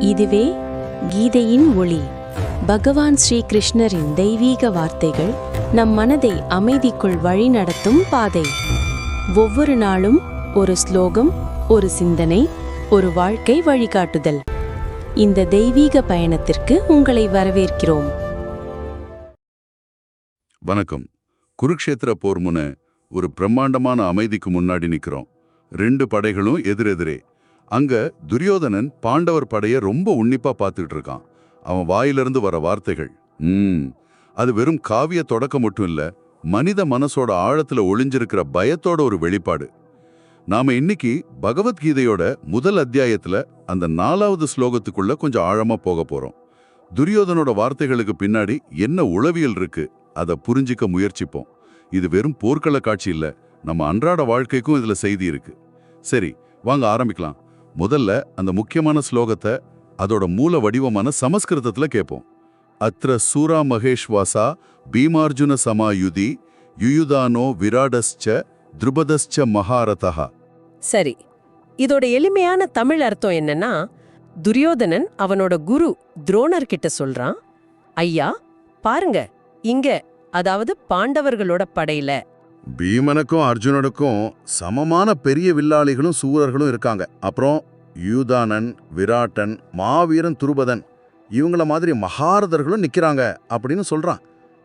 இதுவே கீதையின் ஒளி. பகவான் ஸ்ரீ கிருஷ்ணரின் தெய்வீக வார்த்தைகள் நம் மனதை அமைதிக்குள் வழிநடத்தும் பாதை. ஒவ்வொரு நாளும் ஒரு ஸ்லோகம் ஒரு சிந்தனை ஒரு வாழ்க்கை வழிகாட்டுதல். இந்த தெய்வீக பயணத்திற்கு உங்களை வரவேற்கிறோம். வணக்கம். குருக்ஷேத்திர போர் முன ஒரு பிரம்மாண்டமான அமைதிக்கு முன்னாடி நிற்கிறோம் ரெண்டு படைகளும் எதிரெதிரே. அங்க துரியோதனன் பாண்டவர் படைய ரொம்ப உன்னிப்பா பார்த்துட்டு இருக்கான். அவன் வாயிலிருந்து வர வார்த்தைகள். ம். அது வெறும் காவிய தொடக்கம் மட்டும் இல்ல மனித மனசோட ஆழத்துல ஒளிஞ்சிருக்கிற பயத்தோட ஒரு வெளிப்பாடு. நாம இன்னைக்கு பகவத்கீதையோட முதல் அத்தியாயத்துல அந்த நாலாவது ஸ்லோகத்துக்குள்ள கொஞ்சம் ஆழமா போக போறோம். துரியோதனோட வார்த்தைகளுக்கு பின்னாடி என்ன உளவியல் இருக்கு அதை புரிஞ்சிக்க முயற்சிப்போம். இது வெறும் போர்க்கள காட்சி இல்ல நம்ம அன்றாட வாழ்க்கைக்கும் இதுல செய்தி இருக்கு. சரி வாங்க ஆரம்பிக்கலாம். முதல்ல அந்த முக்கியமான ஸ்லோகத்தை அதோட மூல வடிவமான சமஸ்கிருதத்துல கேட்போம் அத்ர சூரா மகேஷ்வாசா பீமார்ஜுன சமாயுதி யுயுதானோ விராடஸ்ச திருபதஸ்ச மகாரதா சரி இதோட எளிமையான தமிழ் அர்த்தம் என்னன்னா துரியோதனன் அவனோட குரு துரோணர் கிட்ட சொல்றான் ஐயா பாருங்க இங்க அதாவது பாண்டவர்களோட படையில. பீமனுக்கும் அர்ஜுனனுக்கும் சமமான பெரிய வில்லாளிகளும் சூரர்களும் இருக்காங்க. அப்புறம் யூதானன் விராட்டன் மாவீரன் துருபதன் இவங்கள மாதிரி மகாரதர்களும் நிக்கிறாங்க அப்படின்னு சொல்றான்.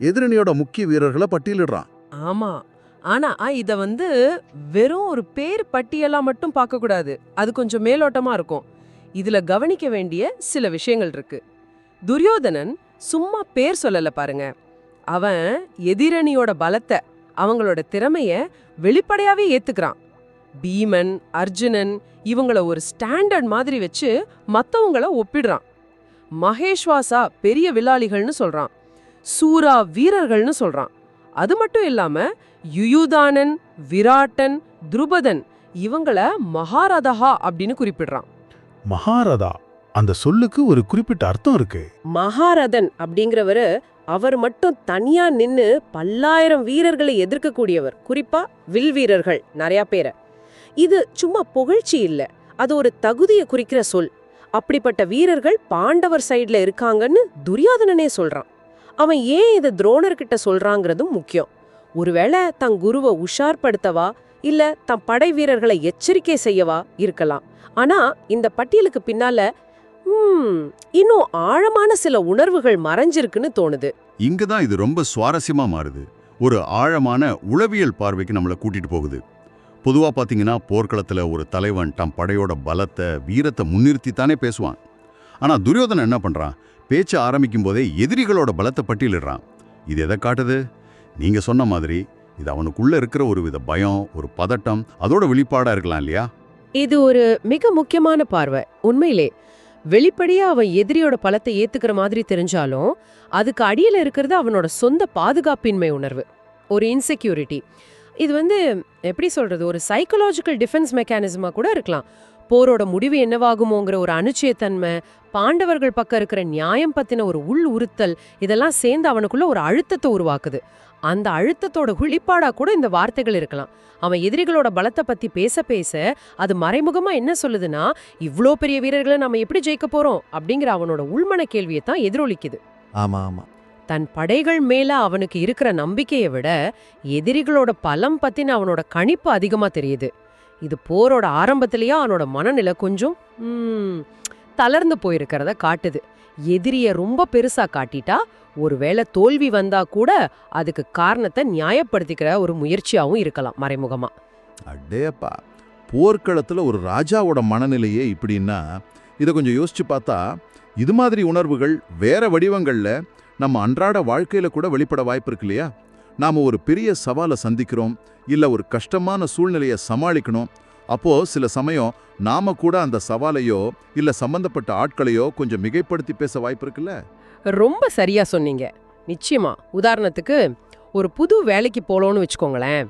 எதிரணியோட முக்கிய வீரர்களை பட்டியலிடுறான். ஆமா. ஆனா இத வந்து வெறும் ஒரு பேர் பட்டியலா மட்டும் பார்க்க கூடாது. அது கொஞ்சம் மேலோட்டமா இருக்கும். இதுல கவனிக்க வேண்டிய சில விஷயங்கள் இருக்கு. துரியோதனன் சும்மா பேர் சொல்லல பாருங்க. அவன் எதிரணியோட பலத்தை அவங்களோட திறமைய வெளிப்படையாவே ஏத்துக்கிறான். பீமன் அர்ஜுனன் இவங்கள ஒரு ஸ்டாண்டர்ட் மாதிரி வச்சு மத்தவங்கள ஒப்பிடுறான். மகேஷ்வாசா பெரிய வில்லாளிகள்னு சொல்றான். சூரா வீரர்கள்னு சொல்றான். அது மட்டும் இல்லாம யுயுதானன் விராட்டன் துருபதன் இவங்கள மகாரதஹா அப்படின்னு குறிப்பிடுறான். மகாரதா? அந்த சொல்லுக்கு ஒரு குறிப்பிட்ட அர்த்தம் இருக்கு. மகாரதன் அப்படிங்கிறவரு அவர் மட்டும் தனியா நின்னு பல்லாயிரம் வீரர்களை எதிர்க்கக்கூடியவர். குறிப்பா வில் வீரர்கள் நிறைய பேரை. இது சும்மா புகழ்ச்சி இல்ல. அது ஒரு தகுதியை குறிக்கிற சொல். அப்படிப்பட்ட வீரர்கள் பாண்டவர் சைடில் இருக்காங்கன்னு துரியாதனனே சொல்றான். அவன் ஏன் இதை துரோணர்கிட்ட சொல்றாங்கிறதும் முக்கியம். ஒருவேளை தன் குருவை உஷார்படுத்தவா இல்ல தன் படை வீரர்களை எச்சரிக்கை செய்யவா இருக்கலாம். ஆனா இந்த பட்டியலுக்கு பின்னால இன்னும் ஆழமான சில உணர்வுகள் மறைஞ்சிருக்குன்னு தோணுது. இங்கதான் இது ரொம்ப சுவாரஸ்யமா மாறுது. ஒரு ஆழமான உளவியல் பார்வைக்கு நம்மளை கூட்டிட்டு போகுது. பொதுவாக பார்த்தீங்கன்னா போர்க்களத்தில் ஒரு தலைவன் தம் படையோட பலத்தை வீரத்தை முன்னிறுத்தி தானே பேசுவான். ஆனால் துரியோதனன் என்ன பண்ணுறான் பேச்ச ஆரம்பிக்கும் போதே எதிரிகளோட பலத்தை பட்டியலிடுறான். இது எதை காட்டுது? நீங்கள் சொன்ன மாதிரி இது அவனுக்குள்ளே இருக்கிற ஒரு வித பயம் ஒரு பதட்டம் அதோட வெளிப்பாடாக இருக்கலாம் இல்லையா? இது ஒரு மிக முக்கியமான பார்வை. உண்மையிலே வெளிப்படையா அவன் எதிரியோட பலத்தை ஏத்துக்கிற மாதிரி தெரிஞ்சாலும் அதுக்கு அடியில இருக்கிறது அவனோட சொந்த பாதுகாப்பின்மை உணர்வு. ஒரு இன்செக்யூரிட்டி இது வந்து எப்படி சொல்றது ஒரு சைக்கலாஜிக்கல் டிஃபென்ஸ் மெக்கானிசமாக கூட இருக்கலாம். போரோட முடிவு என்னவாகுமோங்கிற ஒரு அனுச்சயத்தன்மை பாண்டவர்கள் பக்கம் இருக்கிற நியாயம் பத்தின ஒரு உள் உறுத்தல் இதெல்லாம் சேர்ந்து அவனுக்குள்ள ஒரு அழுத்தத்தை உருவாக்குது. அந்த அழுத்தத்தோட வெளிப்பாடா கூட இந்த வார்த்தைகள் இருக்கலாம். அவன் எதிரிகளோட பலத்தை பத்தி பேச பேச அது மறைமுகமா என்ன சொல்லுதுன்னா இவ்வளோ பெரிய வீரர்களை நம்ம எப்படி ஜெயிக்க போறோம்? அப்படிங்கிற அவனோட உள்மன கேள்வியை தான் எதிரொலிக்குது. ஆமா ஆமா. தன் படைகள் மேல அவனுக்கு இருக்கிற நம்பிக்கையை விட எதிரிகளோட பலம் பத்தின அவனோட கணிப்பு அதிகமா தெரியுது. இது போரோட ஆரம்பத்திலேயே அவனோட மனநிலை கொஞ்சம் தளர்ந்து போயிருக்கிறத காட்டுது. எதிரிய ரொம்ப பெருசா காட்டிட்டா ஒருவேளை தோல்வி வந்தா கூட அதுக்கு காரணத்தை நியாயப்படுத்திக்கிற ஒரு முயற்சியாகவும் இருக்கலாம் மறைமுகமா. அடேப்பா போர்க்களத்தில் ஒரு ராஜாவோட மனநிலையே இப்படின்னா இதை கொஞ்சம் யோசிச்சு பார்த்தா இது மாதிரி உணர்வுகள் வேற வடிவங்களில் நம்ம அன்றாட வாழ்க்கையில கூட வெளிப்பட வாய்ப்பு இருக்கு இல்லையா? நாம் ஒரு பெரிய சவாலை சந்திக்கிறோம் இல்லை ஒரு கஷ்டமான சூழ்நிலையை சமாளிக்கணும். அப்போது சில சமயம் நாம கூட அந்த சவாலையோ இல்லை சம்பந்தப்பட்ட ஆட்களையோ கொஞ்சம் மிகைப்படுத்தி பேச வாய்ப்பு இருக்குல்ல? ரொம்ப சரியாக சொன்னீங்க. நிச்சயமா. உதாரணத்துக்கு ஒரு புது வேலைக்கு போகலோன்னு வச்சுக்கோங்களேன்.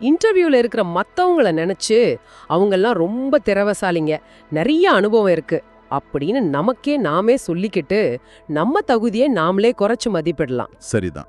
இன்டர்வியூவில் இருக்கிற மற்றவங்கள நினச்சி அவங்கெல்லாம் ரொம்ப திறவசாலிங்க. நிறைய அனுபவம் இருக்குது அப்படின்னு நமக்கே நாமே சொல்லிக்கிட்டு நம்ம தகுதியை நாமளே குறைச்சு மதிப்பிடலாம். சரிதான்.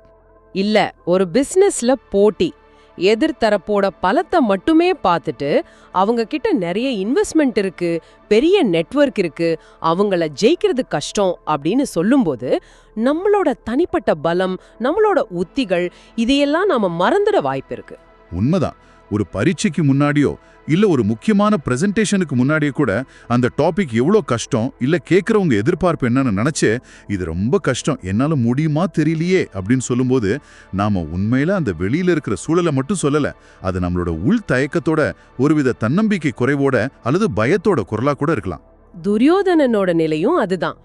இல்ல ஒரு பிசினஸ்ல போட்டி எதிர்த்தரப்போட பலத்தை மட்டுமே பார்த்துட்டு அவங்க கிட்ட நிறைய இன்வெஸ்ட்மெண்ட் இருக்கு பெரிய நெட்வொர்க் இருக்கு அவங்கள ஜெயிக்கிறது கஷ்டம் அப்படின்னு சொல்லும்போது நம்மளோட தனிப்பட்ட பலம் நம்மளோட உத்திகள் இதையெல்லாம் நாம மறந்துட வாய்ப்பு இருக்கு. உண்மைதான். ஒரு பரீட்சைக்கு முன்னாடியோ இல்ல ஒரு முக்கியமான பிரசன்டேஷனுக்கு முன்னாடியோ கூட அந்த டாபிக் எவ்வளோ கஷ்டம் இல்ல கேட்கறவங்க எதிர்பார்ப்பு என்னன்னு நினைச்சே இது ரொம்ப கஷ்டம் என்னால முடியுமா தெரியலையே அப்படின்னு சொல்லும்போது நாம உண்மையில அந்த வெளியில இருக்கிற சூழலை மட்டும் சொல்லல அது நம்மளோட உள் தயக்கத்தோட ஒருவித தன்னம்பிக்கை குறைவோட அல்லது பயத்தோட குரலா கூட இருக்கலாம். துரியோதனனோட நிலையும் அதுதான்.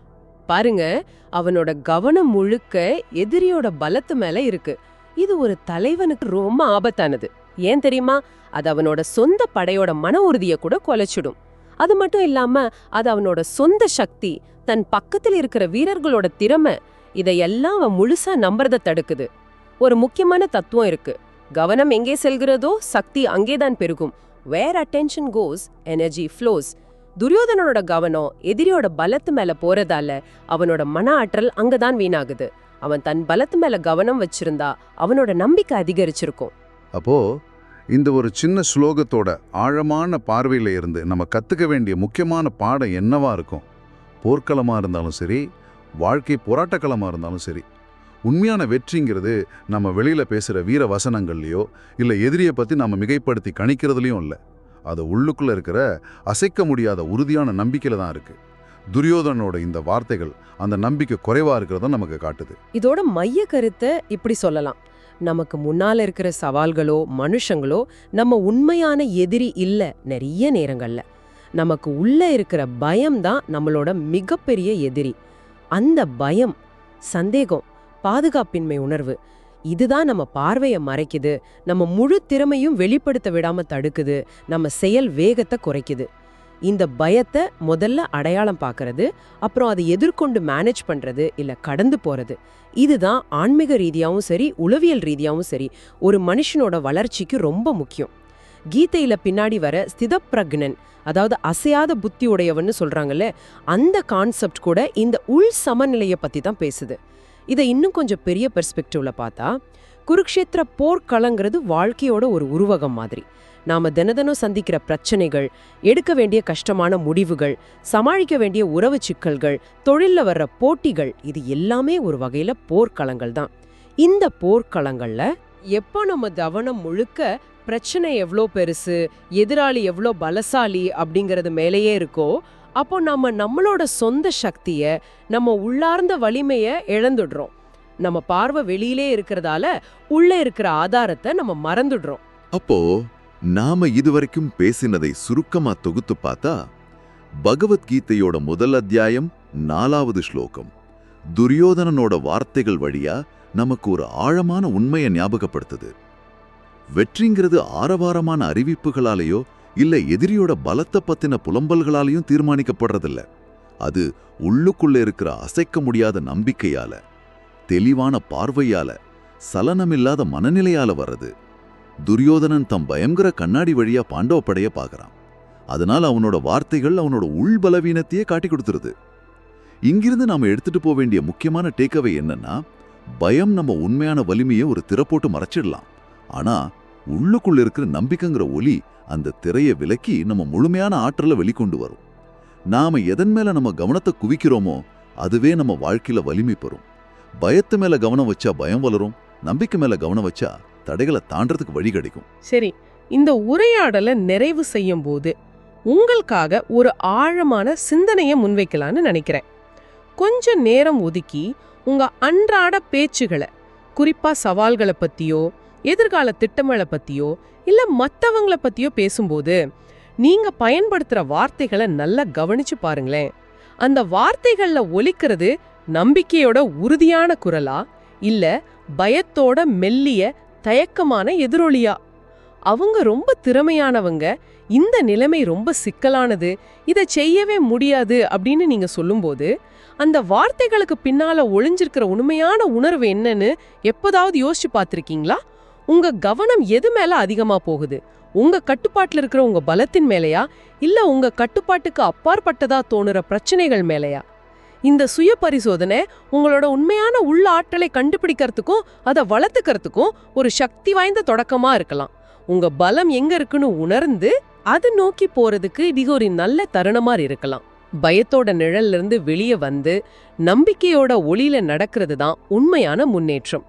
பாருங்க அவனோட கவனம் முழுக்க எதிரியோட பலத்து மேல இருக்கு. இது ஒரு தலைவனுக்கு ரொம்ப ஆபத்தானது. ஏன் தெரியுமா? அது அவனோட சொந்த படையோட மன உறுதியை கூட கொலைச்சிடும். அது மட்டும் இல்லாம அது அவனோட சொந்த சக்தி தன் பக்கத்தில் இருக்கிற வீரர்களோட திறமை இதையெல்லாம் அவன் முழுசா நம்புறத தடுக்குது. ஒரு முக்கியமான தத்துவம் இருக்கு. கவனம் எங்கே செல்கிறதோ சக்தி அங்கேதான் பெருகும். Where attention goes energy flows துரியோதனனோட கவனம் எதிரியோட பலத்து மேல போறதால அவனோட மன ஆற்றல் அங்கதான் வீணாகுது. அவன் தன் பலத்து மேல கவனம் வச்சிருந்தா அவனோட நம்பிக்கை அதிகரிச்சிருக்கும். அப்போது இந்த ஒரு சின்ன ஸ்லோகத்தோட ஆழமான பார்வையில் இருந்து நம்ம கற்றுக்க வேண்டிய முக்கியமான பாடம் என்னவாக இருக்கும்? போர்க்களமாக இருந்தாலும் சரி வாழ்க்கை போராட்டக்களமாக இருந்தாலும் சரி உண்மையான வெற்றிங்கிறது நம்ம வெளியில் பேசுகிற வீர வசனங்கள்லையோ இல்லை எதிரியை பற்றி நம்ம மிகைப்படுத்தி கணிக்கிறதுலையும் இல்லை. அது உள்ளுக்குள்ளே இருக்கிற அசைக்க முடியாத உறுதியான நம்பிக்கையில் தான் இருக்குது துரியோதனோட இந்த வார்த்தைகள் அந்த நம்பிக்கை குறைவாக இருக்கிறத நமக்கு காட்டுது. இதோட மைய கருத்தை இப்படி சொல்லலாம். நமக்கு முன்னால் இருக்கிற சவால்களோ மனுஷங்களோ நம்ம உண்மையான எதிரி இல்லை நிறைய நேரங்களில். நமக்கு உள்ள இருக்கிற பயம் தான் நம்மளோட மிகப்பெரிய எதிரி. அந்த பயம் சந்தேகம் பாதுகாப்பின்மை உணர்வு இதுதான் நம்ம பார்வையை மறைக்குது நம்ம முழு திறமையும் வெளிப்படுத்த விடாம தடுக்குது நம்ம செயல் வேகத்தை குறைக்குது. இந்த பயத்தை முதல்ல அடையாளம் பார்க்கறது அப்புறம் அதை எதிர்கொண்டு மேனேஜ் பண்றது இல்லை கடந்து போறது. இதுதான் ஆன்மீக ரீதியாவும் சரி உளவியல் ரீதியாவும் சரி ஒரு மனுஷனோட வளர்ச்சிக்கு ரொம்ப முக்கியம். கீதையில பின்னாடி வர ஸ்திதப்பிரக்னன் அதாவது அசையாத புத்தி உடையவன்னு சொல்றாங்கல்ல அந்த கான்செப்ட் கூட இந்த உள் சமநிலையை பத்தி தான் பேசுது. இதை இன்னும் கொஞ்சம் பெரிய பெர்ஸ்பெக்டிவ்ல பார்த்தா குருக்ஷேத்திர போர்க்களங்கிறது வாழ்க்கையோட ஒரு உருவகம் மாதிரி. நாம தினதனம் சந்திக்கிற பிரச்சனைகள் எடுக்க வேண்டிய கஷ்டமான முடிவுகள் சமாளிக்க வேண்டிய உறவு சிக்கல்கள் தொழிலில் வர்ற போட்டிகள் இது எல்லாமே ஒரு வகையில் போர்க்களங்கள் தான். இந்த போர்க்களங்களில் எப்போ நம்ம கவனம் முழுக்க பிரச்சனை எவ்வளோ பெருசு எதிராளி எவ்வளோ பலசாலி அப்படிங்கிறது மேலேயே இருக்கோ அப்போ நம்ம நம்மளோட சொந்த சக்தியை நம்ம உள்ளார்ந்த வலிமையை இழந்துடுறோம். நம்ம பார்வை வெளியிலே இருக்கிறதால உள்ளே இருக்கிற ஆதாரத்தை நம்ம மறந்துடுறோம். அப்போ நாம இதுவரைக்கும் பேசினதை சுருக்கமா தொகுத்து பார்த்தா பகவத்கீதையோட முதல் அத்தியாயம் நாலாவது ஸ்லோகம். துரியோதனனோட வார்த்தைகள் வழியா நமக்கு ஒரு ஆழமான உண்மையை ஞாபகப்படுத்துது. வெற்றிங்கிறது ஆரவாரமான அறிவிப்புகளாலேயோ இல்ல எதிரியோட பலத்தை பத்தின புலம்பல்களாலையும் தீர்மானிக்கப்படுறதில்ல. அது உள்ளுக்குள்ள இருக்கிற அசைக்க முடியாத நம்பிக்கையால தெளிவான பார்வையால சலனமில்லாத மனநிலையால வர்றது. துரியோதனன் தம் பயங்கர கண்ணாடி வழியா பாண்டவ படைய பார்க்கறான். அதனால அவனோட வார்த்தைகள் அவனோட உள் பலவீனத்தையே காட்டி கொடுத்துருது. இங்கிருந்து நாம எடுத்துட்டு போக வேண்டிய முக்கியமான டேக்அவே என்னன்னா பயம் நம்ம உண்மையான வலிமையை ஒரு திறப்போட்டு போட்டு மறைச்சிடலாம். ஆனா உள்ளுக்குள்ள இருக்கிற நம்பிக்கைங்கிற ஒலி அந்த திரையை விலக்கி நம்ம முழுமையான ஆற்றலை வெளிக்கொண்டு வரும். நாம எதன் மேல நம்ம கவனத்தை குவிக்கிறோமோ அதுவே நம்ம வாழ்க்கையில வலிமை பெறும். பயத்து மேல கவனம் வச்சா பயம் வளரும் நம்பிக்கை மேல கவனம் வச்சா தடைகளை தாண்டறதுக்கு வழி கிடைக்கும். சரி இந்த உரையாடலை நிறைவு செய்யும் போது உங்களுக்காக ஒரு ஆழமான சிந்தனையை முன்வைக்கலான்னு நினைக்கிறேன். கொஞ்ச நேரம் ஒதுக்கி உங்க அன்றாட பேச்சுகளை குறிப்பா சவால்களை பத்தியோ எதிர்கால திட்டங்களை பத்தியோ இல்ல மற்றவங்களை பத்தியோ பேசும்போது நீங்க பயன்படுத்துற வார்த்தைகளை நல்லா கவனிச்சு பாருங்களேன். அந்த வார்த்தைகள்ல ஒலிக்கிறது நம்பிக்கையோட உறுதியான குரலா இல்ல பயத்தோட மெல்லிய தயக்கமான எதிரொலியா. அவங்க ரொம்ப திறமையானவங்க. இந்த நிலைமை ரொம்ப சிக்கலானது. இதை செய்யவே முடியாது அப்படின்னு நீங்க சொல்லும்போது அந்த வார்த்தைகளுக்கு பின்னால ஒளிஞ்சிருக்கிற உண்மையான உணர்வு என்னன்னு எப்போதாவது யோசிச்சு பார்த்துருக்கீங்களா? உங்க கவனம் எது மேல அதிகமா போகுது? உங்க கட்டுப்பாட்டுல இருக்கிற உங்க பலத்தின் மேலையா? இல்ல உங்க கட்டுப்பாட்டுக்கு அப்பாற்பட்டதா தோணுற பிரச்சனைகள் மேலையா? இந்த சுய பரிசோதனை உங்களோட உண்மையான உள்ள ஆற்றலை கண்டுபிடிக்கிறதுக்கும் அதை வளர்த்துக்கிறதுக்கும் ஒரு சக்தி வாய்ந்த தொடக்கமா இருக்கலாம். உங்க பலம் எங்க இருக்குன்னு உணர்ந்து அது நோக்கி போறதுக்கு இது ஒரு நல்ல தருணமா இருக்கலாம். பயத்தோட நிழல்ல இருந்து வெளியே வந்து நம்பிக்கையோட ஒளியில நடக்கிறது தான் உண்மையான முன்னேற்றம்.